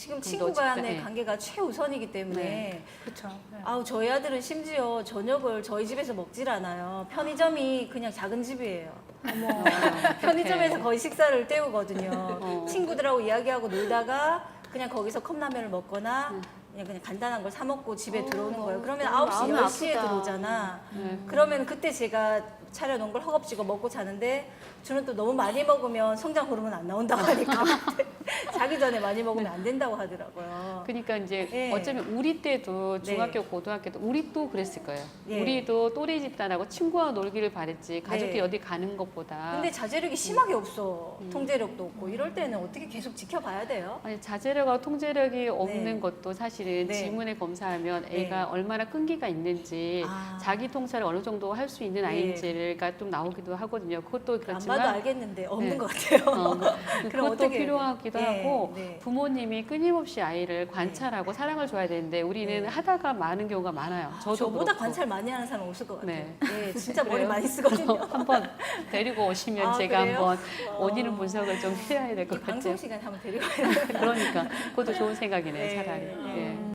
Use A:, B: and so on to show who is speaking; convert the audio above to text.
A: 지금
B: 좀
A: 친구
B: 더
A: 간의
B: 예.
A: 관계가 최우선이기 때문에
B: 네.
C: 그렇죠.
A: 아우 저희 아들은 심지어 저녁을 저희 집에서 먹질 않아요. 편의점이 그냥 작은 집이에요.
B: 어머,
A: 편의점에서 거의 식사를 때우거든요.
B: 어.
A: 친구들하고 이야기하고 놀다가 그냥 거기서 컵라면을 먹거나
B: 음.
A: 그냥 그냥 간단한 걸 사 먹고 집에
C: 어,
A: 들어오는 거예요. 그러면
C: 너무
A: 9시,
C: 마음이
A: 10시에
C: 아프다.
A: 들어오잖아.
B: 네.
A: 그러면 그때 제가 차려놓은 걸 허겁지겁 먹고 자는데 저는 또 너무 많이 먹으면 성장 호르몬 안 나온다고 하니까 자기 전에 많이 먹으면 안 된다고 하더라고요.
B: 그러니까 이제
A: 네.
B: 어쩌면 우리 때도
A: 네.
B: 중학교, 고등학교 때 우리 또 그랬을 거예요.
A: 네.
B: 우리도 또래 집단하고 친구와 놀기를 바랬지 가족끼리
A: 네.
B: 어디 가는 것보다.
A: 근데 자제력이 심하게 없어.
B: 음.
A: 통제력도 없고 이럴 때는 어떻게 계속 지켜봐야 돼요?
B: 아니 자제력과 통제력이 없는
A: 네.
B: 것도 사실 은
A: 네.
B: 지문에 검사하면
A: 네.
B: 애가 얼마나 끈기가 있는지
A: 아.
B: 자기 통찰을 어느 정도 할 수 있는
A: 네.
B: 아이인지가 좀 나오기도 하거든요. 그것도
A: 안
B: 그렇지만
A: 봐도 알겠는데 없는
B: 네.
A: 것 같아요.
B: 어, 뭐,
A: 그럼
B: 그것도 필요하기도?
A: 네,
B: 하고
A: 네.
B: 부모님이 끊임없이 아이를 관찰하고 사랑을 줘야 되는데 우리는
A: 네.
B: 하다가 많은 경우가 많아요. 저도
A: 저보다
B: 그렇고.
A: 관찰 많이 하는 사람 없을 것 같아요.
B: 네.
A: 네, 진짜 머리? 많이 쓰거든요.
B: 한번 데리고 오시면
A: 아,
B: 제가
A: 그래요?
B: 한번
A: 어.
B: 원인을 분석을 좀 해야 될이것 같아요.
A: 방송 시간에 한번 데리고
B: 그러니까 그것도 좋은 생각이네요,
A: 네,
B: 차라리.
A: 네.
B: 예.